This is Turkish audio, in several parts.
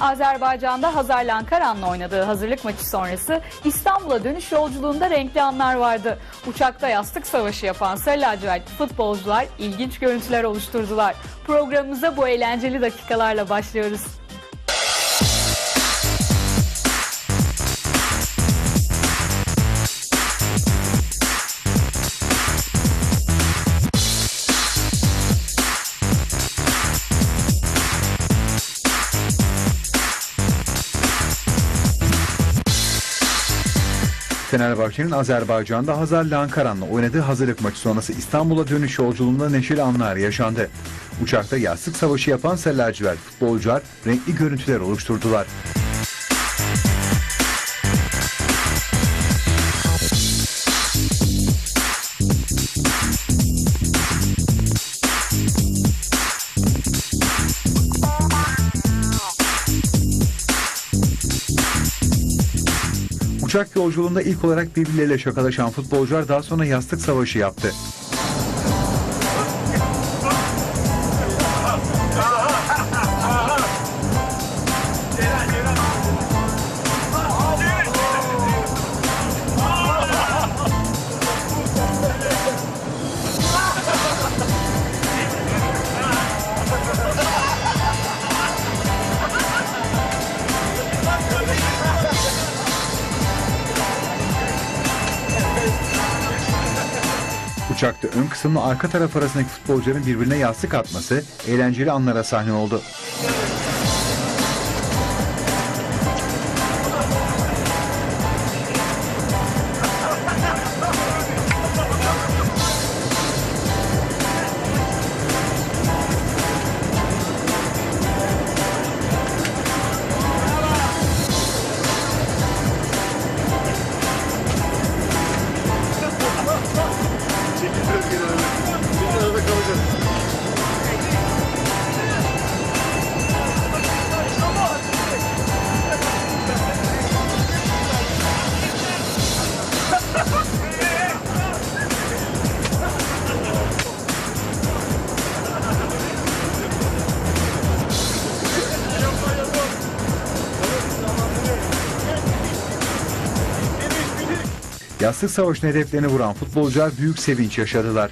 Azerbaycan'da Hazar Lankaran'la oynadığı hazırlık maçı sonrası İstanbul'a dönüş yolculuğunda renkli anlar vardı. Uçakta yastık savaşı yapan Sarı lacivertli futbolcular ilginç görüntüler oluşturdular. Programımıza bu eğlenceli dakikalarla başlıyoruz. Fenerbahçe'nin Azerbaycan'da Hazar Lankaran'la oynadığı hazırlık maçı sonrası İstanbul'a dönüş yolculuğunda neşeli anlar yaşandı. Uçakta yastık savaşı yapan lacivert futbolcular renkli görüntüler oluşturdular. Uçak yolculuğunda ilk olarak birbirleriyle şakalaşan futbolcular daha sonra yastık savaşı yaptı. Uçakta ön kısımla arka taraf arasındaki futbolcuların birbirine yastık atması eğlenceli anlara sahne oldu. Yastık savaşının hedeflerini vuran futbolcular büyük sevinç yaşadılar.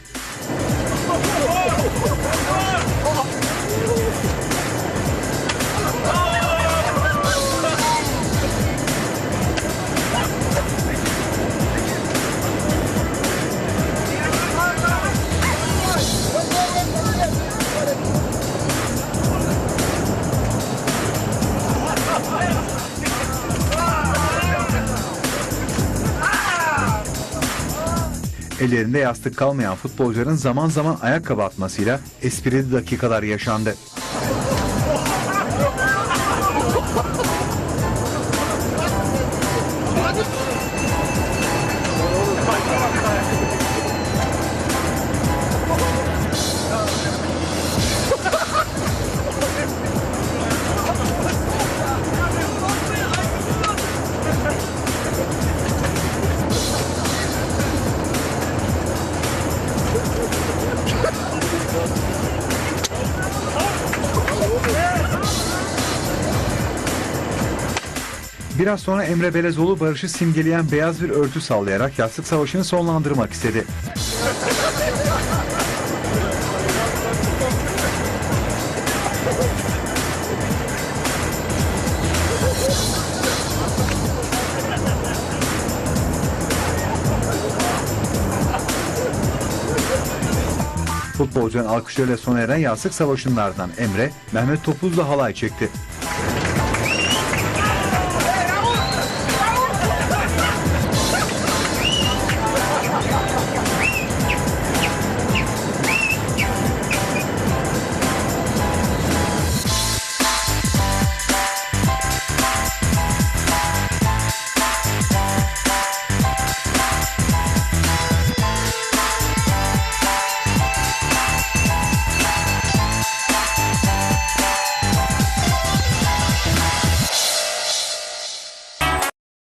Ellerinde yastık kalmayan futbolcuların zaman zaman ayakkabı atmasıyla esprili dakikalar yaşandı. Biraz sonra Emre Belezoğlu barışı simgeleyen beyaz bir örtü sallayarak yastık savaşını sonlandırmak istedi. Futbolcuların alkışlarıyla sona eren yastık savaşının ardından Emre, Mehmet Topuz'la halay çekti.